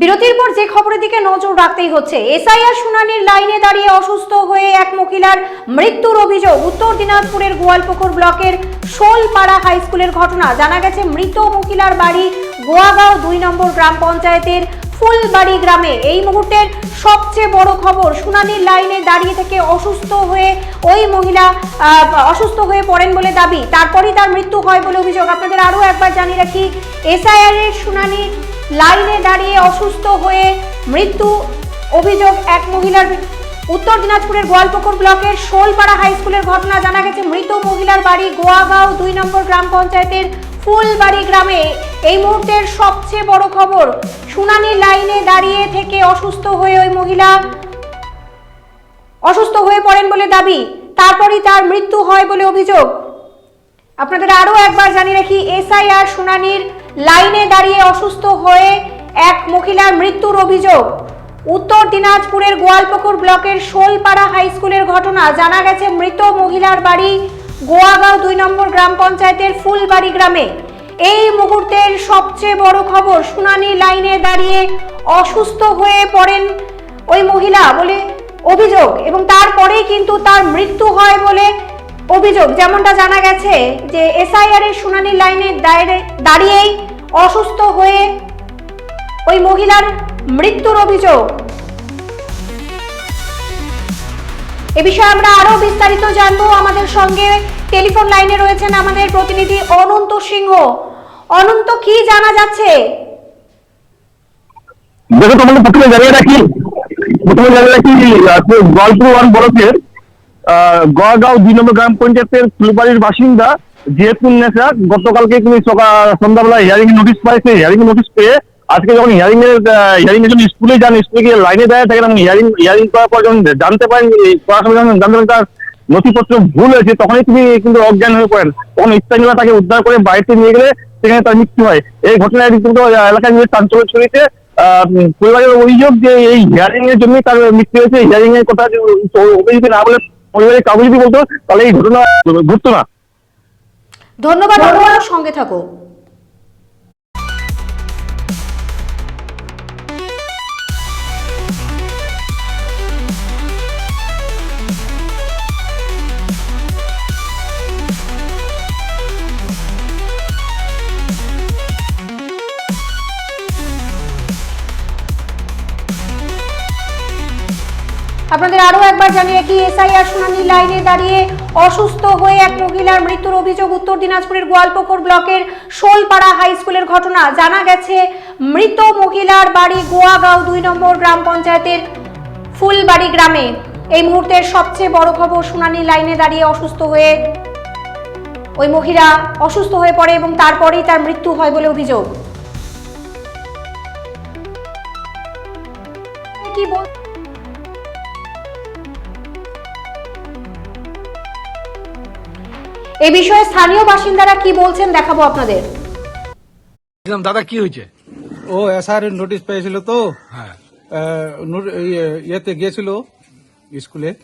বিরতির পর যে খবরের দিকে নজর রাখতেই হচ্ছে। এসআইআর শুনানির লাইনে দাঁড়িয়ে অসুস্থ হয়ে এক মহিলার মৃত্যুর অভিযোগ। উত্তর দিনাজপুরের গোয়ালপুকুর ব্লকের শোলপাড়া হাই স্কুলের ঘটনা। জানা গেছে, মৃত মহিলার বাড়ি গোয়াগাঁও দুই নম্বর গ্রাম পঞ্চায়েতের ফুলবাড়ি গ্রামে। এই মুহূর্তের সবচেয়ে বড় খবর, শুনানির লাইনে দাঁড়িয়ে থেকে অসুস্থ হয়ে ওই মহিলা অসুস্থ হয়ে পড়েন বলে দাবি। তারপরই তার মৃত্যু হয় বলে অভিযোগ। আপনাদের আরও একবার জানিয়ে রাখি এসআইআর এর শুনানি লাইনে দাঁড়িয়ে অসুস্থ হয়ে মৃত্যু অভিযোগ এক মহিলার। উত্তর দিনাজপুরের গোয়ালপুকুর ব্লকের শোলপাড়া হাই স্কুলের ঘটনা জানা গেছে। মৃত মহিলার বাড়ি গোয়াগাঁও দুই নম্বর গ্রাম পঞ্চায়েতের ফুলবাড়ি গ্রামে। এই মুহূর্তের সবচেয়ে বড় খবর শুনানির লাইনে দাঁড়িয়ে থেকে অসুস্থ হয়ে ওই মহিলা অসুস্থ হয়ে পড়েন বলে দাবি। তারপরই তার মৃত্যু হয় বলে অভিযোগ। আপনাদের আরও একবার জানিয়ে রাখি, এসআইআর শুনানির লাইনে দাঁড়িয়ে অসুস্থ হয়ে এক মহিলার মৃত্যুর অভিযোগ। উত্তর দিনাজপুরের গোয়ালপুকুর ব্লকের শোলপাড়া হাই স্কুলের ঘটনা জানা গেছে মৃত মহিলার বাড়ি গোয়াগাঁও দুই নম্বর গ্রাম পঞ্চায়েতের ফুলবাড়ি গ্রামে। এই মুহূর্তের সবচেয়ে বড় খবর, শুনানি লাইনে দাঁড়িয়ে অসুস্থ হয়ে পড়েন ওই মহিলা বলে অভিযোগ এবং তারপরেই কিন্তু তার মৃত্যু হয় বলে অভিযোগ। যেমনটা জানা গেছে যে এসআইআর এর শুনানি লাইনে দাঁড়িয়েই অসুস্থ হয়ে ওই মহিলার মৃত্যুর অভিযোগ। এ বিষয়ে আমরা আরও বিস্তারিত জানব। আমাদের সঙ্গে টেলিফোন লাইনে রয়েছেন আমাদের প্রতিনিধি অনন্ত সিংহ। অনন্ত, কি জানা যাচ্ছে? দেখো, তোমাকে প্রথমে জানিয়ে রাখি, প্রথমে জানিয়ে রাখি গল্পুর ওয়ান বরফের গড়গাঁও দুই নম্বর গ্রাম পঞ্চায়েতের ফুলবাড়ির বাসিন্দা জিয়াতুন নেসা গতকালকে তুমি সকাল সন্ধ্যাবেলা হিয়ারিং নোটিশ পাইছে হিয়ারিং নোটিশ পেয়ে আজকে যখন হিয়ারিং এর হিয়ারিং এর জন্য স্কুলে যান, স্কুলে গিয়ে লাইনে দাঁড়িয়ে থাকেন হিয়ারিং হিয়ারিং করার পর যখন জানতে পারেন করার সময় যখন জানতে পারেন তার নথিপত্র ভুল হয়েছে, তখনই তুমি কিন্তু অজ্ঞান হয়ে পড়েন। তখন স্থানীয়রা তাকে উদ্ধার করে বাড়িতে নিয়ে গেলে সেখানে তার মৃত্যু হয়। এই ঘটনায় কিন্তু এলাকায় নিয়ে চাঞ্চল্য ছড়িয়েছে পরিবারের অভিযোগ যে এই হিয়ারিং এর জন্যই তার মৃত্যু হয়েছে। হিয়ারিং এর কথা অভিযোগ না বলে পরিবারের কাগজ যদি বলতো, তাহলে এই ঘটনা ঘটতো না। ধন্যবাদ সঙ্গে থাকো। আপনাদের আরও একবার জানিয়ে রাখি এসআইআর শুনানি লাইনে দাঁড়িয়ে অসুস্থ হয়ে এক মহিলার মৃত্যুর অভিযোগ উত্তর দিনাজপুরের গোয়ালপুকুর ব্লকের শোলপাড়া হাই স্কুলের ঘটনা। জানা গেছে, মৃত মহিলার বাড়ি গোয়াগাঁও দুই নম্বর গ্রাম পঞ্চায়েতের ফুলবাড়ি গ্রামে। এই মুহূর্তের সবচেয়ে বড় খবর শুনানি লাইনে দাঁড়িয়ে অসুস্থ হয়ে ওই মহিলা অসুস্থ হয়ে পড়ে এবং তারপরেই তার মৃত্যু হয় বলে অভিযোগ। কি বল এ বিষয়ে স্থানীয় বাসিন্দারা কি বলছেন দেখাবো আপনাদের। বলছিলাম দাদা কি হয়েছে? ও এসআর নোটিশ পেয়েছিল তো। হ্যাঁ। ইয়ে- ইয়েতে গিয়েছিল স্কুলে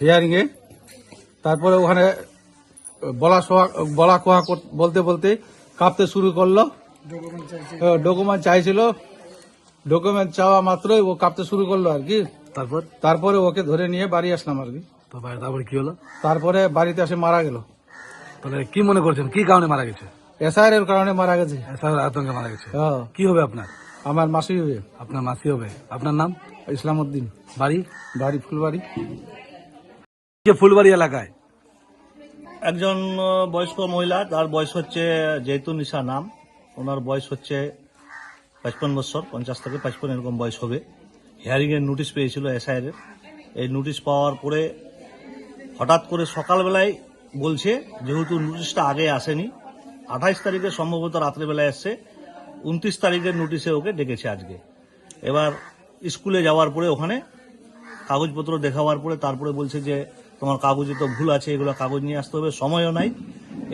হিয়ারিং এ। তারপরে ওখানে বলা সোয়া- বলা কোয়া কর- বলতে বলতে কাঁপতে শুরু করল। ডকুমেন্ট চাইছিল। ডকুমেন্ট চাওয়া মাত্রই ও কাঁপতে শুরু করল আর কি। তারপর? তারপরে ওকে ধরে নিয়ে বাড়ি আসলাম আর কি। তারপরে তারপরে কি হলো? তারপরে বাড়িতে এসে মারা গেল। তাহলে কি মনে করছেন? কি কারণে মারা গেছে? এসআর এর কারণে মারা গেছে। স্যার আতঙ্কে মারা গেছে। হ্যাঁ, কি হবে আপনার? আমার মাসি হবে। আপনার মাসি হবে। আপনার নাম? ইসলাম উদ্দিন বাড়ি? বাড়ি ফুলবাড়ি। যে ফুলবাড়ি এলাকায়? একজন বয়স্ক মহিলা তার বয়স হচ্ছে জৈতুন নিশা নাম ওনার বয়স হচ্ছে পঁচপন বছর পঞ্চাশ থেকে পঁচপন এরকম বয়স হবে। হিয়ারিং এর নোটিশ পেয়েছিল এসআইয়ের এই নোটিশ পাওয়ার পরে হঠাৎ করে সকালবেলায় বলছে, যেহেতু নোটিশটা আগে আসেনি, আঠাইশ তারিখে সম্ভবত রাত্রেবেলায় এসছে, উনত্রিশ তারিখের নোটিশে ওকে ডেকেছে আজকে। এবার স্কুলে যাওয়ার পরে ওখানে কাগজপত্র দেখাবার পরে তারপরে বলছে যে, তোমার কাগজে তো ভুল আছে, এগুলো কাগজ নিয়ে আসতে হবে, সময়ও নাই।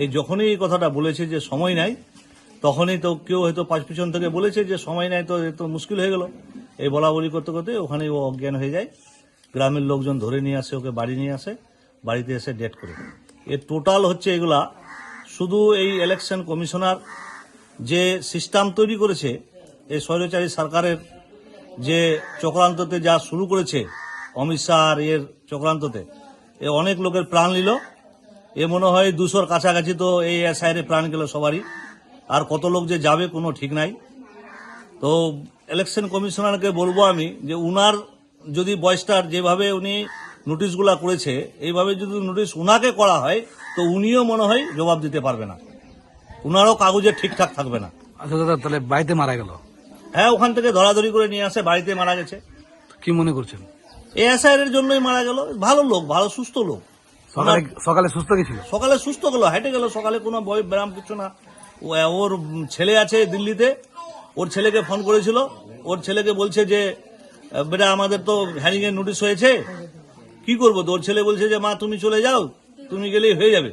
এই যখনই এই কথাটা বলেছে যে, সময় নাই, তখনই তো কেউ হয়তো পাঁচ পিছন থেকে বলেছে যে, সময় নাই তো তো মুশকিল হয়ে গেল। এই বলা বলি করতে করতে ওখানেই ও অজ্ঞান হয়ে যায়। গ্রামের লোকজন ধরে নিয়ে আসে, ওকে বাড়ি নিয়ে আসে, বাড়িতে এসে ডেট করে। এর টোটাল হচ্ছে এগুলা। শুধু এই ইলেকশন কমিশনার যে সিস্টেম তৈরি করেছে, এই স্বৈরাচারী সরকারের যে চক্রান্ততে যা শুরু করেছে, অমিত শাহ এর চক্রান্ততে, এ অনেক লোকের প্রাণ নিল। এ মনে হয় দুশোর কাছাকাছি তো এই এসআইয়ের প্রাণ গেল সবারই। আর কত লোক যে যাবে কোনো ঠিক নাই। তো ইলেকশন কমিশনারকে বলব আমি যে উনার যদি বয়সটার যেভাবে উনি নোটিশগুলা করেছে এইভাবে যদি নোটিশ উনাকে করা হয় তো উনিও মনে হয় জবাব দিতে পারবে না। উনারও কাগজে ঠিকঠাক থাকবে না। আচ্ছা দাদা তাহলে বাড়িতে মারা গেল? হ্যাঁ ওখান থেকে ধরাধরি করে নিয়ে আসে বাড়িতে মারা গেছে। কি মনে করছেন? এএসআই এর জন্যই মারা গেল। ভালো লোক ভালো সুস্থ লোক। সকালে সকালে সুস্থ গেছিল? সকালে সুস্থ গেল হেঁটে গেল সকালে কোনো বই ব্যায়াম কিছু না। ওর ছেলে আছে দিল্লিতে ওর ছেলেকে ফোন করেছিল। ওর ছেলেকে বলছে যে বেটা আমাদের তো হ্যারিং এর নোটিশ হয়েছে। কি করব? তো ওর ছেলে বলছে যে মা তুমি চলে যাও তুমি গেলেই হয়ে যাবে।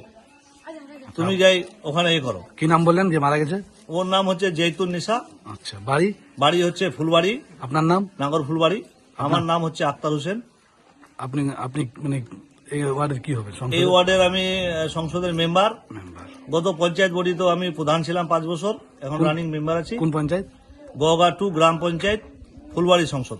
তুমি যাই ওখানে এ করো। কি নাম বললেন? যে মারা গেছে? ওর নাম হচ্ছে জৈতুন নিশা। আচ্ছা বাড়ি? বাড়ি হচ্ছে ফুলবাড়ি। আপনার নাম? নাগর ফুলবাড়ি। আমার নাম হচ্ছে আক্তার হোসেন। আপনি আপনি মানে এই ওয়ার্ডের কি হবে? এই ওয়ার্ডের আমি সংসদের মেম্বার। মেম্বার। গত পঞ্চায়েত বডিতেও আমি প্রধান ছিলাম পাঁচ বছর। এখন রানিং মেম্বার আছি। কোন পঞ্চায়েত? গগা টু গ্রাম পঞ্চায়েত ফুলবাড়ি সংসদ।